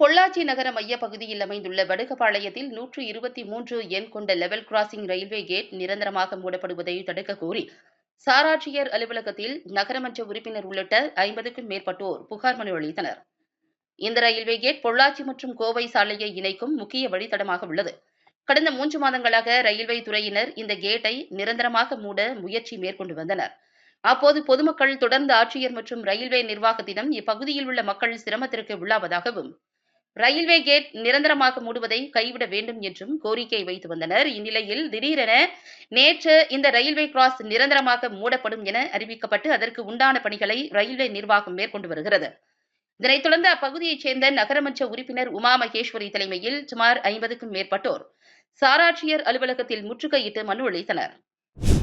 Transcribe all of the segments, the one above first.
பொள்ளாச்சி நகர மையப் பகுதியில் அமைந்துள்ள வடுகபாளையத்தில் நூற்று இருபத்தி மூன்று எண் கொண்ட லெவல் கிராசிங் ரயில்வே கேட் நிரந்தரமாக மூடப்படுவதை தடுக்க கோரி சாராட்சியர் அலுவலகத்தில் நகரமன்ற உறுப்பினர் உள்ளிட்ட ஐம்பதுக்கும் மேற்பட்டோர் புகார் மனு அளித்தனர். இந்த ரயில்வே கேட் பொள்ளாச்சி மற்றும் கோவை சாலையை இணைக்கும் முக்கிய வழித்தடமாக உள்ளது. கடந்த மூன்று மாதங்களாக ரயில்வே துறையினர் இந்த கேட்டை நிரந்தரமாக மூட முயற்சி மேற்கொண்டு வந்தனர். அப்போது பொதுமக்கள் தொடர்ந்து ஆட்சியர் மற்றும் ரயில்வே நிர்வாகத்திடம் இப்பகுதியில் உள்ள மக்கள் சிரமத்திற்கு உள்ளாவதாகவும் ரயில்வே கேட் நிரந்தரமாக மூடுவதை கைவிட வேண்டும் என்றும் கோரிக்கை வைத்து வந்தனர். இந்நிலையில் திடீரென நேற்று இந்த ரயில்வே கிராஸ் நிரந்தரமாக மூடப்படும் என அறிவிக்கப்பட்டு அதற்கு உண்டான பணிகளை ரயில்வே நிர்வாகம் மேற்கொண்டு வருகிறது. இதனைத் தொடர்ந்து அப்பகுதியைச் சேர்ந்த நகரமன்ற உறுப்பினர் உமா மகேஸ்வரி தலைமையில் சுமார் ஐம்பதுக்கும் மேற்பட்டோர் சாராட்சியர் அலுவலகத்தில் முற்றுகையிட்டு மனு அளித்தனர்.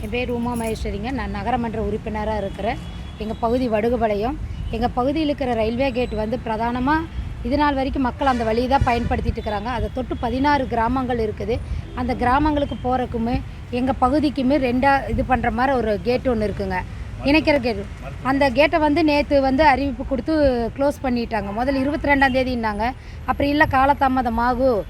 என் பேர் உமா மகேஸ்வரிங்க. நான் நகரமன்ற உறுப்பினராக இருக்கிறேன். எங்கள் பகுதி வடுகுபாளையம். எங்கள் பகுதியில் இருக்கிற ரயில்வே கேட் வந்து பிரதானமாக இது நாள் வரைக்கும் மக்கள் அந்த வழியை தான் பயன்படுத்திட்டு இருக்கிறாங்க. அதை தொட்டு பதினாறு கிராமங்கள் இருக்குது. அந்த கிராமங்களுக்கு போகிறக்குமே எங்கள் பகுதிக்குமே ரெண்டாக இது பண்ணுற மாதிரி ஒரு கேட் ஒன்று இருக்குங்க. இணைக்கிற கேட் அந்த கேட்டை வந்து நேற்று வந்து அறிவிப்பு கொடுத்து க்ளோஸ் பண்ணிட்டாங்க. முதல்ல இருபத்தி ரெண்டாம் தேதினாங்க அப்புறம் இல்லை காலதாமதமாகும்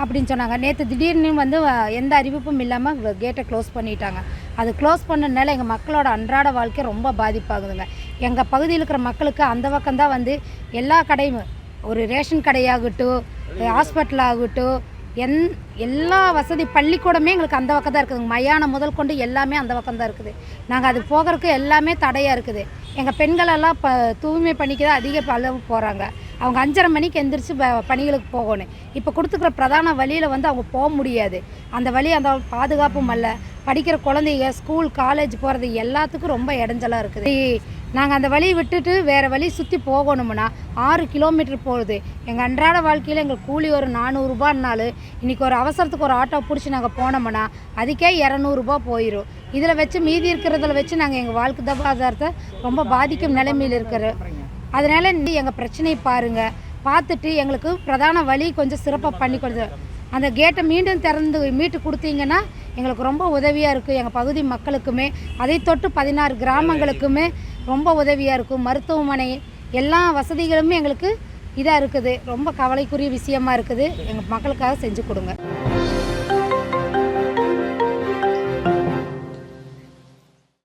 அப்படின்னு சொன்னாங்க. நேற்று திடீர்னு வந்து எந்த அறிவிப்பும் இல்லாமல் கேட்டை க்ளோஸ் பண்ணிட்டாங்க. அது க்ளோஸ் பண்ணனால எங்கள் மக்களோட அன்றாட வாழ்க்கை ரொம்ப பாதிப்பாகுதுங்க. எங்கள் பகுதியில் இருக்கிற மக்களுக்கு அந்த பக்கம்தான் வந்து எல்லா கடையும் ஒரு ரேஷன் கடையாகட்டும் ஹாஸ்பிட்டல் ஆகட்டும் என் எல்லா வசதி பள்ளிக்கூடமே எங்களுக்கு அந்த பக்கம் தான் இருக்குதுங்க. மயானம் முதல் கொண்டு எல்லாமே அந்த பக்கம் தான் இருக்குது. நாங்கள் அது போகிறதுக்கு எல்லாமே தடையாக இருக்குது. எங்கள் பெண்களெல்லாம் இப்போ தூய்மை பணிக்கு தான் அதிக அளவு போகிறாங்க அவங்க அஞ்சரை மணிக்கு எந்திரிச்சு ப- பணிகளுக்கு போகணும். இப்போ கொடுத்துக்கிற பிரதான வழியில் வந்து அவங்க போக முடியாது. அந்த வழி அந்த பாதுகாப்பும் அல்ல. படிக்கிற குழந்தைங்க ஸ்கூல் காலேஜ் போகிறது எல்லாத்துக்கும் ரொம்ப இடைஞ்சலாக இருக்குது. நாங்கள் அந்த வழியை விட்டுட்டு வேறு வழி சுற்றி போகணும்னா ஆறு கிலோமீட்டர் போகுது. எங்கள் அன்றாட வாழ்க்கையில் எங்களுக்கு கூலி ஒரு நானூறுரூபான்னாலும் இன்றைக்கி ஒரு அவசரத்துக்கு ஒரு ஆட்டோ பிடிச்சி நாங்கள் போனோம்னா அதுக்கே இரநூறுபா போயிடும் இதில் வச்சு மீதி இருக்கிறதுல வச்சு நாங்கள் எங்கள் வாழ்க்கை தபாதாரத்தை ரொம்ப பாதிக்கும் நிலைமையில் இருக்கிறோம் அதனால் இந்த எங்கள் பிரச்சனையை பாருங்கள் பார்த்துட்டு எங்களுக்கு பிரதான வழி கொஞ்சம் சிறப்பாக பண்ணி கொடுத்து அந்த கேட்டை மீண்டும் திறந்து மீட்டு கொடுத்தீங்கன்னா எங்களுக்கு ரொம்ப உதவியாக இருக்கும் எங்கள் பகுதி மக்களுக்குமே அதை தொட்டு பதினாறு கிராமங்களுக்குமே ரொம்ப உதவியாக இருக்கும் மருத்துவமனை எல்லா வசதிகளுமே எங்களுக்கு இதாக இருக்குது. ரொம்ப கவலைக்குரிய விஷயமா இருக்குது. எங்கள் மக்களுக்காக செஞ்சு கொடுங்க.